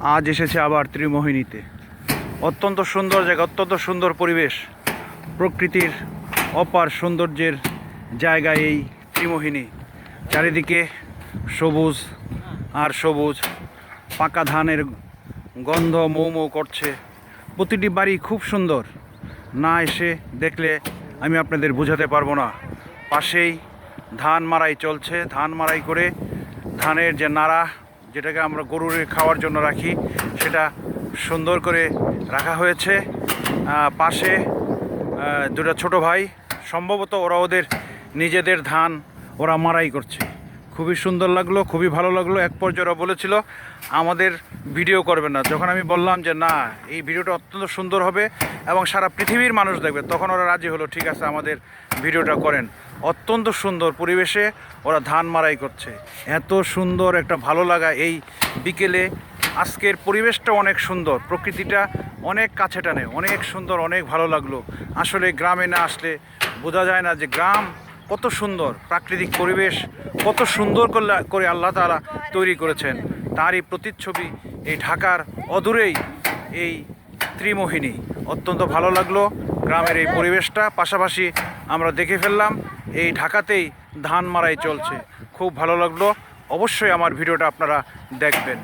আজ এসেছে আবার ত্রিমোহিনীতে। অত্যন্ত সুন্দর জায়গা, অত্যন্ত সুন্দর পরিবেশ। প্রকৃতির অপার সৌন্দর্যের জায়গা এই ত্রিমোহিনী। চারিদিকে সবুজ আর সবুজ, পাকা ধানের গন্ধ মৌ মৌ করছে। প্রতিটি বাড়ি খুব সুন্দর। না এসে দেখলে আমি আপনাদের বোঝাতে পারব না। পাশেই ধান মারাই চলছে। ধান মারাই করে ধানের যে নাড়া যেটাকে আমরা গরুর খাওয়ার জন্য রাখি, সেটা সুন্দর করে রাখা হয়েছে। পাশে দুটা ছোট ভাই, সম্ভবত ওরা ওদের নিজেদের ধান ওরা মারাই করছে। খুবই সুন্দর লাগল, খুবই ভালো লাগল, এক পর্যায়ে বলেছিল, আমাদের ভিডিও করবে না। যখন আমি বললাম যে, না, এই ভিডিওটা অত্যন্ত সুন্দর হবে এবং সারা পৃথিবীর মানুষ দেখবে। তখন ওরা রাজি হলো, ঠিক আছে, আমাদের ভিডিওটা করেন। অত্যন্ত সুন্দর পরিবেশে ওরা ধান মারাই করছে। এত সুন্দর একটা ভালো লাগা এই বিকেলে। আজকের পরিবেশটা অনেক সুন্দর, প্রকৃতিটা অনেক কাছে টানে, অনেক সুন্দর, অনেক ভালো লাগল। আসলে গ্রামে না আসলে বোঝা যায় না যে গ্রাম কত সুন্দর প্রাকৃতিক পরিবেশ, কত সুন্দর করে আল্লাহ তাআলা তৈরি করেছেন। তারই প্রতিচ্ছবি এই ঢাকার অদূরেই এই ত্রিমোহিনী। অত্যন্ত ভালো লাগল গ্রামের এই পরিবেশটা। পাশাপাশি আমরা দেখে ফেললাম এই ঢাকাতেই ধান মারাই চলছে। খুব ভালো লাগল। অবশ্যই আমার ভিডিওটা আপনারা দেখবেন।